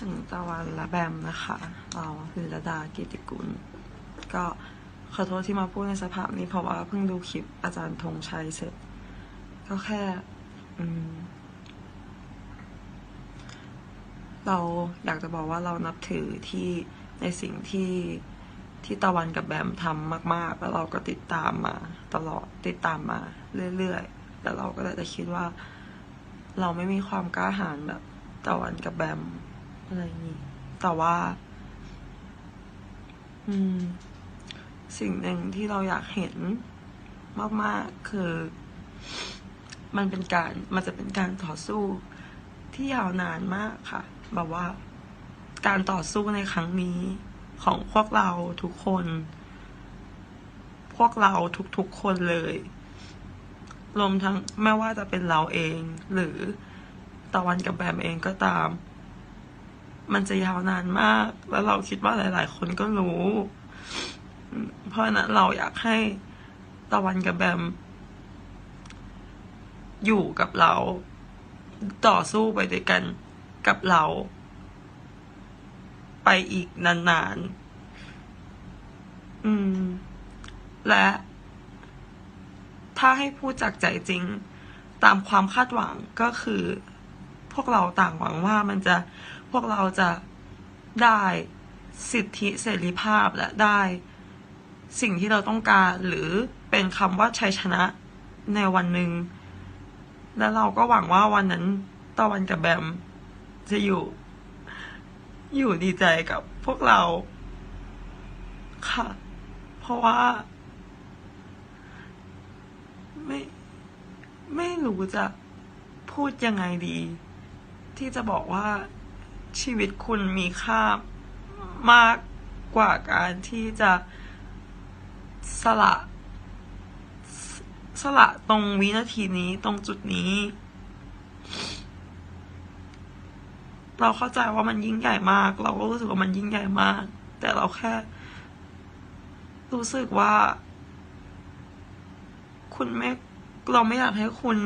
ถึงตะวันและแบมนะคะ เราคือดากิติกุล ก็ขอโทษที่มาพูดในสภาพนี้เพราะว่าเพิ่งดูคลิปอาจารย์ธงชัยเสร็จ ก็แค่เราอยากจะบอกว่าเรานับถือที่ในสิ่งที่ที่ตะวันกับแบมทำมาก ๆ แล้วเราก็ติดตามมา ตลอดติดตามมาเรื่อยๆแล้วเราก็เลยจะคิดว่า เราไม่มีความกล้าหาญแบบตะวันกับแบม อะไรอย่างนี้ แต่ว่า อืม สิ่งหนึ่งที่เราอยากเห็นมากๆคือ มันเป็นการมันจะเป็นการต่อสู้ที่ยาวนานมากค่ะ แบบว่า การต่อสู้ในครั้งนี้ของพวกเราทุกคน พวกเราทุกๆคนเลยรวมทั้งไม่ว่าจะเป็นเราเอง หรือตะวันกับแบมเองก็ตาม มันจะยาวนานมาก แล้วเราคิดว่าหลาย ๆ คนก็รู้ เพราะฉะนั้นเราอยากให้ตะวันกับแบม อยู่กับเรา ต่อสู้ไปด้วยกันกับเรา ไปอีกนานๆ อืม และ ถ้าให้พูดจากใจจริง ตามความคาดหวังก็คือ พวกเราต่างหวังว่ามันจะ พวกเราจะได้สิทธิเสรีภาพและได้สิ่งที่เราต้องการหรือเป็นคำว่าชัยชนะในวันหนึ่ง และเราก็หวังว่าวันนั้นตะวันกับแบมจะอยู่ อยู่ดีใจกับพวกเรา ค่ะ เพราะว่า ไม่ ไม่รู้จะพูดยังไงดี ที่จะบอกว่า ชีวิตคุณมีค่ามากกว่าการที่จะสละสสละตรงวินาทีนี้ตรงจุดนี้ เราเข้าใจว่ามันยิ่งใหญ่มาก เราก็รู้สึกว่ามันยิ่งใหญ่มาก แต่เราแค่ รู้สึกว่า คุณไม่เราไม่อยากให้คุณ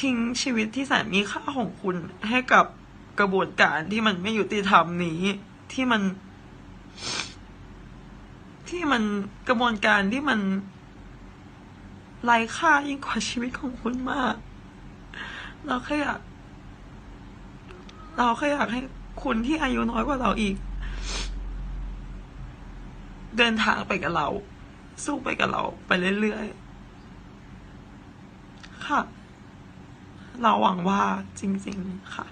ทิ้งชีวิตที่แสนมีค่าของคุณให้กับ กระบวนการที่มันไม่ยุติธรรมนี้ ที่มัน ที่มันกระบวนการที่มันไร้ค่ายิ่งกว่าชีวิตของคุณมาก เราแค่อยากเราแค่อยากให้คุณที่อายุน้อยกว่าเราอีก เดินทางไปกับเรา สู้ไปกับเรา ไปเรื่อยๆ ค่ะ เราหวังว่าจริง ๆ ค่ะ